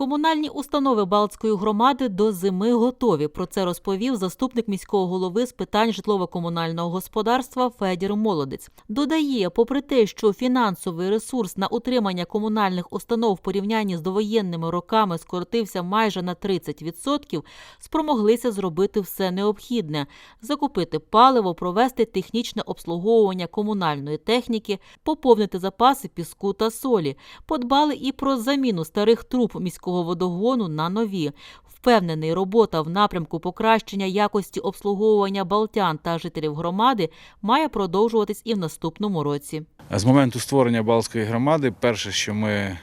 Комунальні установи Балтської громади до зими готові. Про це розповів заступник міського голови з питань житлово-комунального господарства Федір Молодець. Додає, попри те, що фінансовий ресурс на утримання комунальних установ в порівнянні з довоєнними роками скоротився майже на 30%, спромоглися зробити все необхідне: закупити паливо, провести технічне обслуговування комунальної техніки, поповнити запаси піску та солі. Подбали і про заміну старих труб міського водогону на нові. Впевнений, робота в напрямку покращення якості обслуговування балтян та жителів громади має продовжуватись і в наступному році. З моменту створення Балтської громади, перше, що ми,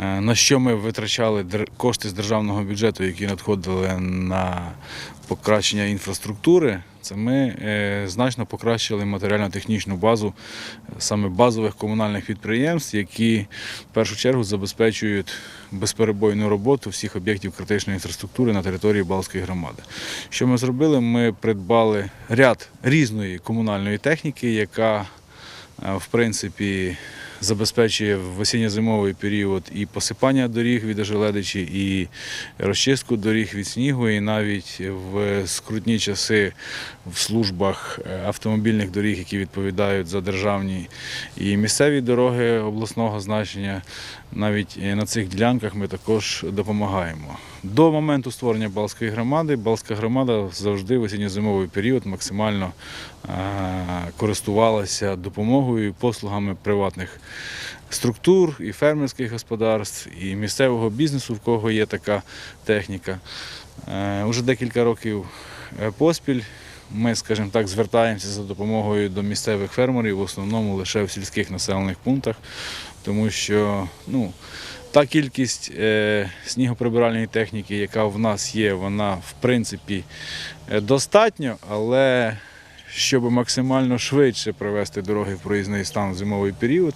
на що ми витрачали кошти з державного бюджету, які надходили на покращення інфраструктури, це ми е, значно покращили матеріально-технічну базу е, саме базових комунальних підприємств, які в першу чергу забезпечують безперебойну роботу всіх об'єктів критичної інфраструктури на території Балтської громади. Що ми зробили? Ми придбали ряд різної комунальної техніки, яка Е, в принципі, забезпечує в осінньо-зимовий період і посипання доріг від ожеледичі, і розчистку доріг від снігу, і навіть в скрутні часи в службах е, автомобільних доріг, які відповідають за державні і місцеві дороги обласного значення. Навіть е, на цих ділянках ми також допомагаємо. До моменту створення Балтської громади Балтська громада завжди в осінньо-зимовий період максимально е, користувалася допомогою і послугами приватних структур і фермерських господарств, і місцевого бізнесу, в кого є така техніка. Е, Уже декілька років е, поспіль ми, скажімо так, звертаємося за допомогою до місцевих фермерів, в основному лише в сільських населених пунктах, тому що ну, та кількість е, снігоприбиральної техніки, яка в нас є, вона в принципі е, достатньо, але щоб максимально швидше привести дороги в проїзний стан в зимовий період,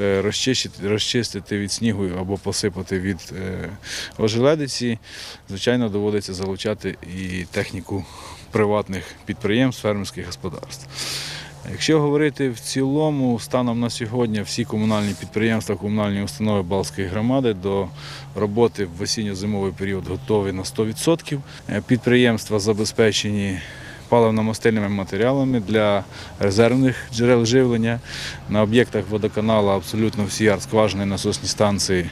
е, розчистити, розчистити від снігу або посипати від е, ожеледиці, звичайно, доводиться залучати і техніку приватних підприємств, фермерських господарств. Якщо говорити в цілому, станом на сьогодні всі комунальні підприємства, комунальні установи Балтської громади до роботи в осінньо-зимовий період готові на 100%. Е, Підприємства забезпечені паливно-мастильними матеріалами для резервних джерел живлення. На об'єктах водоканалу абсолютно всі артскважини насосні станції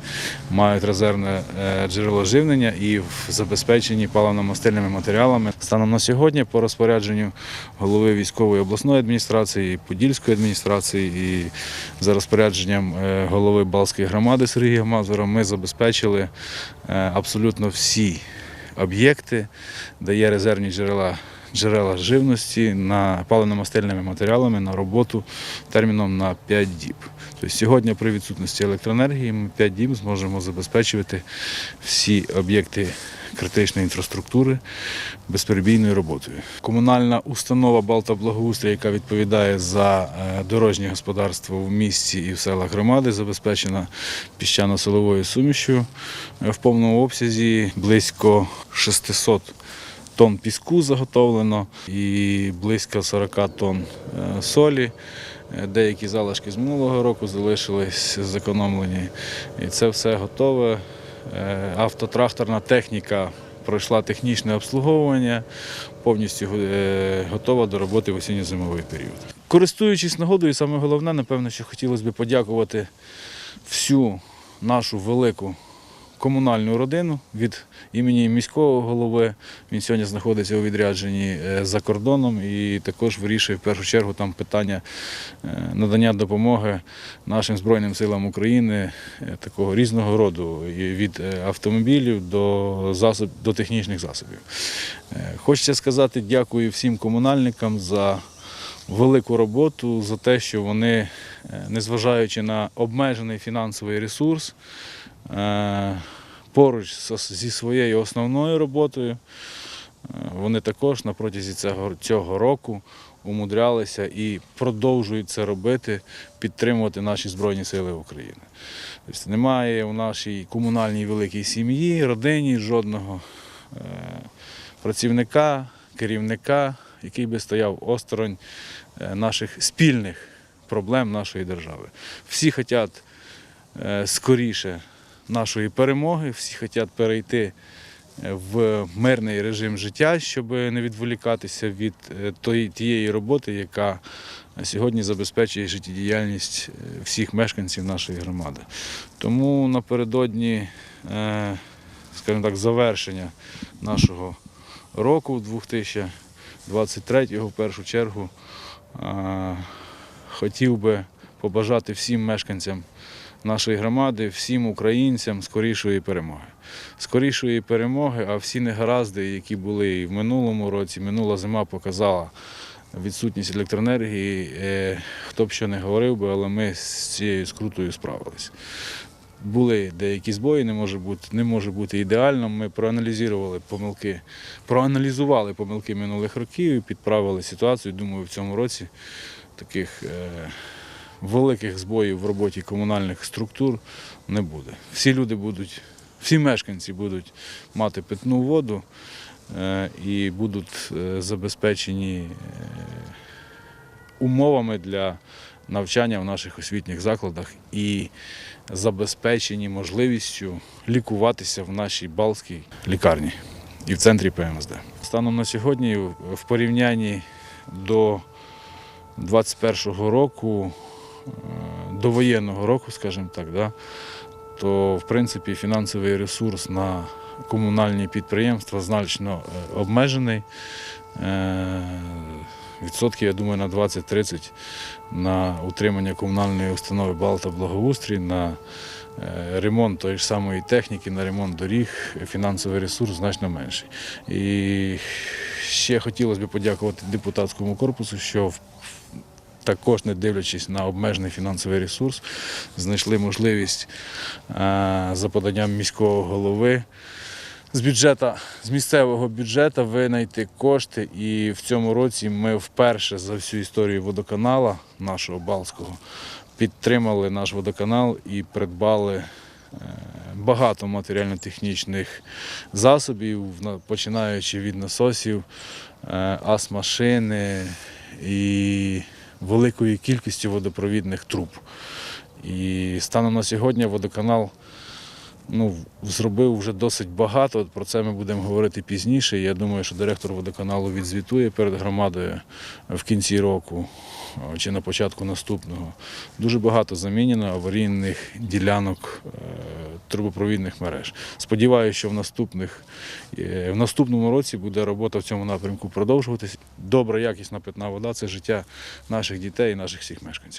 мають резервне е, джерело живлення і забезпечені паливно-мастильними матеріалами. Станом на сьогодні по розпорядженню голови військової обласної адміністрації, Подільської адміністрації і за розпорядженням е, голови Балтської громади Сергія Мазура ми забезпечили е, абсолютно всі об'єкти, де є резервні джерела. Джерела живності на паливно-мастильними матеріалами на роботу терміном на 5 діб. Тобто сьогодні при відсутності електроенергії ми 5 діб зможемо забезпечувати всі об'єкти критичної інфраструктури безперебійною роботою. Комунальна установа Балта Благоустрій, яка відповідає за е, дорожнє господарство в місті і в селах громади, забезпечена піщано-силовою сумішю е, в повному обсязі близько 600 тонн піску заготовлено і близько 40 тонн е, солі. Е, Деякі залишки з минулого року залишились зекономлені. І це все готове. Е, Автотракторна техніка пройшла технічне обслуговування, повністю готова до роботи в осінньо-зимовий період. Користуючись нагодою, саме головне, напевно, що хотілося б подякувати всю нашу велику комунальну родину від імені міського голови. Він сьогодні знаходиться у відрядженні е, за кордоном і також вирішує в першу чергу там питання е, надання допомоги нашим Збройним силам України е, такого різного роду, від автомобілів до засоб, до технічних засобів. Хочеться сказати дякую всім комунальникам за велику роботу, за те, що вони, незважаючи на обмежений фінансовий ресурс, поруч зі своєю основною роботою, е, вони також на протязі цього, цього року умудрялися і продовжують це робити, підтримувати наші Збройні Сили України. Тобто немає у нашій комунальній великій сім'ї, родині жодного е, працівника, керівника, який би стояв осторонь е, наших спільних проблем нашої держави. Всі хочуть е, скоріше нашої перемоги. Всі хочуть перейти е, в мирний режим життя, щоб не відволікатися від е, тієї роботи, яка сьогодні забезпечує життєдіяльність е, всіх мешканців нашої громади. Тому напередодні, скажімо так, завершення нашого року 2023 в першу чергу хотів би побажати всім мешканцям нашої громади, всім українцям скорішої перемоги. Скорішої перемоги, а всі негаразди, які були і в минулому році, минула зима показала відсутність електроенергії. Е, Хто б що не говорив би, але ми з цією скрутою справились. Були деякі збої, не може бути, не може бути ідеально. Ми проаналізували помилки, проаналізували помилки минулих років і підправили ситуацію. Думаю, в цьому році таких е, великих збоїв в роботі комунальних структур не буде. Всі люди будуть, всі мешканці будуть мати питну воду е, і будуть е, забезпечені е, умовами для навчання в наших освітніх закладах і забезпечені можливістю лікуватися в нашій Балтській лікарні і в центрі ПМСД. Станом на сьогодні в порівнянні до 21-го року, е, до воєнного року, скажімо так, да, то в принципі фінансовий ресурс на комунальні підприємства значно е, обмежений. Е, Відсотків, я думаю, на 20-30 на утримання комунальної установи Балта Благоустрій, на е, ремонт тої ж самої техніки, на ремонт доріг, фінансовий ресурс значно менший. І ще хотілося б подякувати депутатському корпусу, що також, не дивлячись на обмежений фінансовий ресурс, знайшли можливість е, за поданням міського голови з бюджету, з місцевого бюджету винайти кошти. І в цьому році ми вперше за всю історію водоканала нашого Балтського підтримали наш водоканал і придбали е, багато матеріально-технічних засобів, починаючи від насосів, е, ас-машини і великої кількості водопровідних труб. І станом на сьогодні водоканал ну, зробив вже досить багато. Про це ми будемо говорити пізніше. Я думаю, що директор водоканалу відзвітує перед громадою в кінці року чи на початку наступного. Дуже багато замінено аварійних ділянок е, трубопровідних мереж. Сподіваюся, що в наступних е, в наступному році буде робота в цьому напрямку продовжуватись. Добра, якісна питна вода це життя наших дітей і наших всіх мешканців.